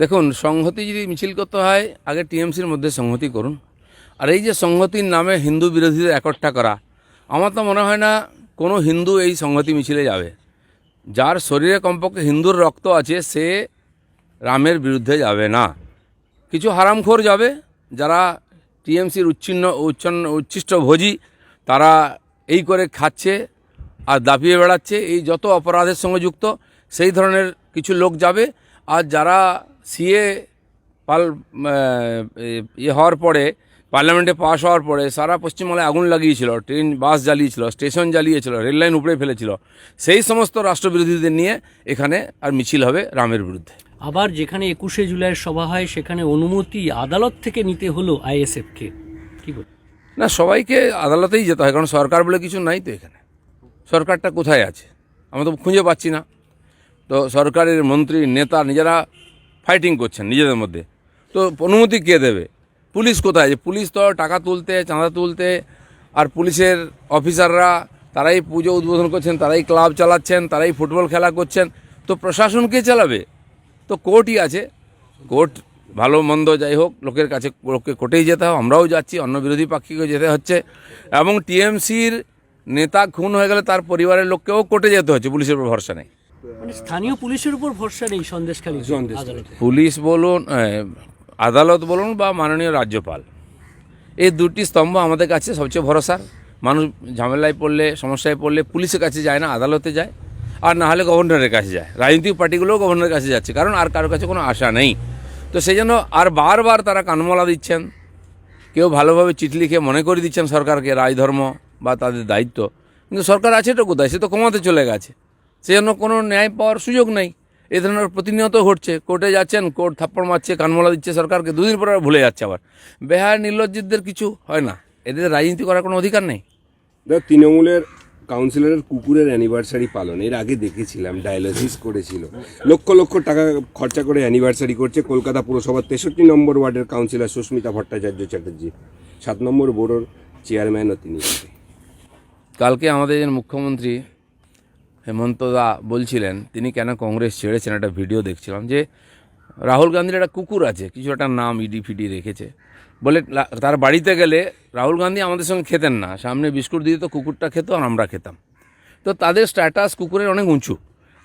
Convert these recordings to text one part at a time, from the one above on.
দেখুন, সংহতি যদি মিছিল করতে হয়, আগে টিএমসির মধ্যে সংহতি করুন। আর এই যে সংহতির নামে হিন্দু বিরোধীদের একট্টা করা, আমার তো মনে হয় না কোনো হিন্দু এই সংহতি মিছিলে যাবে। যার শরীরে কমপক্ষে হিন্দুর রক্ত আছে, সে রামের বিরুদ্ধে যাবে না। কিছু হারামখোর যাবে, যারা টিএমসির উচ্ছিন্ন, উচ্ছন্ন, উচ্ছিষ্ট ভোজি, তারা এই করে খাচ্ছে আর দাপিয়ে বেড়াচ্ছে। এই যত অপরাধের সঙ্গে যুক্ত, সেই ধরনের কিছু লোক যাবে। আর যারা সিএ পাল ইয়ে হওয়ার পরে পার্লামেন্টে পাশ হওয়ার পরে সারা পশ্চিমবাংলায় আগুন লাগিয়েছিল ট্রেন বাস জ্বালিয়েছিল স্টেশন জ্বালিয়েছিল রেল লাইন উপড়ে ফেলেছিল। সেই সমস্ত রাষ্ট্রবিরোধীদের নিয়ে এখানে আর মিছিল হবে রামের বিরুদ্ধে। আবার যেখানে একুশে জুলাইয়ের সভা হয় সেখানে অনুমতি আদালত থেকে নিতে হলো আইএসএফকে। কি বল না সবাইকে আদালতেই যেতে হয় কারণ সরকার বলে কিছু নাই তো এখানে। সরকারটা কোথায় আছে? আমরা তো খুঁজে পাচ্ছি না। তো সরকারের মন্ত্রী নেতা নিজেরা ফাইটিং করছেন নিজেদের মধ্যে। তো অনুমতি কে দেবে? পুলিশ কোথায়? যে পুলিশ তো টাকা তুলতে, চাঁদা তুলতে, আর পুলিশের অফিসাররা তারাই পুজো উদ্বোধন করছেন, তারাই ক্লাব চালাচ্ছেন, তারাই ফুটবল খেলা করছেন। তো প্রশাসন কে চালাবে? তো কোর্টই আছে। কোর্ট ভালো মন্দ যাই হোক, লোকের কাছে লোককে কোর্টেই যেতে হবে আমরাও যাচ্ছি, অন্য বিরোধী পাক্ষিকে যেতে হচ্ছে। এবং টিএমসির নেতা খুন হয়ে গেলে তার পরিবারের লোককেও কোর্টে যেতে হচ্ছে, পুলিশের উপর ভরসা নেই। মানে স্থানীয় পুলিশের উপর ভরসা নেই সন্দেশখালী পুলিশ বলুন আদালত বলুন বা মাননীয় রাজ্যপাল এই দুটি স্তম্ভ আমাদের কাছে সবচেয়ে ভরসার মানুষ ঝামেলায় পড়লে সমস্যায় পড়লে পুলিশের কাছে যায় না আদালতে যায়। আর না হলে গভর্নরের কাছে যায়। রাজনৈতিক পার্টিগুলোও গভর্নরের কাছে যাচ্ছে কারণ আর কারোর কাছে কোনো আশা নেই। তো সেই জন্য আর বারবার তারা কানমলা দিচ্ছেন। কেউ ভালোভাবে চিঠি লিখে মনে করে দিচ্ছেন সরকারকে রাজধর্ম বা তাদের দায়িত্ব। কিন্তু সরকার আছে তো কোথায়? সে তো কমাতে চলে গেছে। সেজন্য কোনো ন্যায় পাওয়ার সুযোগ নেই। এ ধরনের প্রতিনিয়ত ঘটছে। কোর্টে যাচ্ছেন কোর্ট থাপ্পড় মারছে কানমলা দিচ্ছে সরকারকে দুদিন পরে ভুলে যাচ্ছে আবার। বেহার নির্লজ্জিতদের কিছু হয় না। এদের রাজনীতি করার কোনো অধিকার নেই। দেখ তৃণমূলের কাউন্সিলরের কুকুরের অ্যানিভার্সারি পালন এর আগে দেখেছিলাম ডায়ালিসিস করেছিল। লক্ষ লক্ষ টাকা খরচা করে অ্যানিভার্সারি করছে কলকাতা পুরসভার তেষট্টি নম্বর ওয়ার্ডের কাউন্সিলর সুস্মিতা ভট্টাচার্য চ্যাটার্জি। সাত নম্বর বোর্ডের চেয়ারম্যানও তিনি। কালকে আমাদের মুখ্যমন্ত্রী হেমন্ত দা বলছিলেন, তিনি কেন কংগ্রেস ছেড়েছেন? একটা ভিডিও দেখছিলাম যে রাহুল গান্ধীর একটা কুকুর আছে, কিছু একটা নাম ইডি ফিডি রেখেছে। বলে তার বাড়িতে গেলে রাহুল গান্ধী আমাদের সঙ্গে খেতেন না, সামনে বিস্কুট দিয়ে তো কুকুরটা খেত আর আমরা খেতাম। তো তাদের স্ট্যাটাস কুকুরের অনেক উঁচু।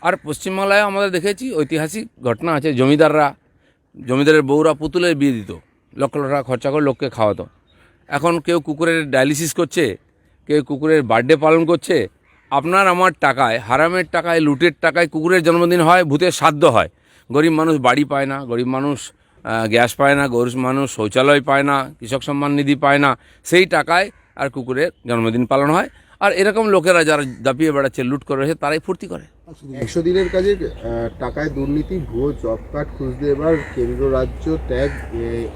আর পশ্চিমবাংলায় আমাদের দেখেছি ঐতিহাসিক ঘটনা আছে, জমিদাররা, জমিদারের বউরা পুতুলের বিয়ে দিত, লক্ষ লক্ষ টাকা খরচা করে লোককে খাওয়াতো। এখন কেউ কুকুরের ডায়ালিসিস করছে, কেউ কুকুরের বার্থডে পালন করছে আপনার আমার টাকায়, হারামের টাকায়, লুটের টাকায়, কুকুরের জন্মদিন হয়, ভূতের সাধ্য হয়। গরিব মানুষ বাড়ি পায় না, গরিব মানুষ গ্যাস পায় না, গরিব মানুষ শৌচালয় পায় না, কৃষক সম্মান নিধি পায় না, সেই টাকায় আর কুকুরের জন্মদিন পালন হয়। আর এরকম লোকেরা যারা দাপিয়ে বেড়াচ্ছে, লুট করে রয়েছে তারাই ফুর্তি করে। একশো দিনের কাজে টাকায় দুর্নীতি, ভুয়ো জব কার্ড খুঁজতে এবার কেন্দ্র রাজ্য ট্যাগ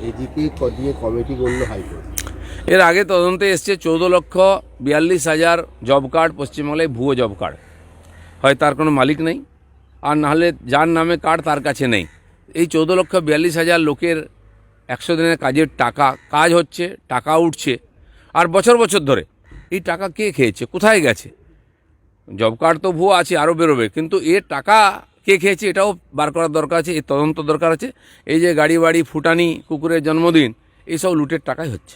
এজিকে দিয়ে কমিটি করল হাইকোর্ট। এর আগে তদন্তে এসছে চৌদ্দ লক্ষ বিয়াল্লিশ হাজার জব কার্ড পশ্চিমবাংলায় ভুয়ো জব কার্ড। হয় তার কোনো মালিক নেই, আর নাহলে যার নামে কার্ড তার কাছে নেই। এই চৌদ্দ লক্ষ বিয়াল্লিশ হাজার লোকের একশো দিনের কাজের টাকা, কাজ হচ্ছে, টাকা উঠছে। আর বছর বছর ধরে এই টাকা কে খেয়েছে? কোথায় গেছে? জব কার্ড তো ভুয়ো আছে আরও বেরোবে। কিন্তু এর টাকা কে খেয়েছে এটাও বার করার দরকার আছে এই তদন্ত দরকার আছে। এই যে গাড়ি বাড়ি, ফুটানি, কুকুরের জন্মদিন, এইসব লুটের টাকাই হচ্ছে।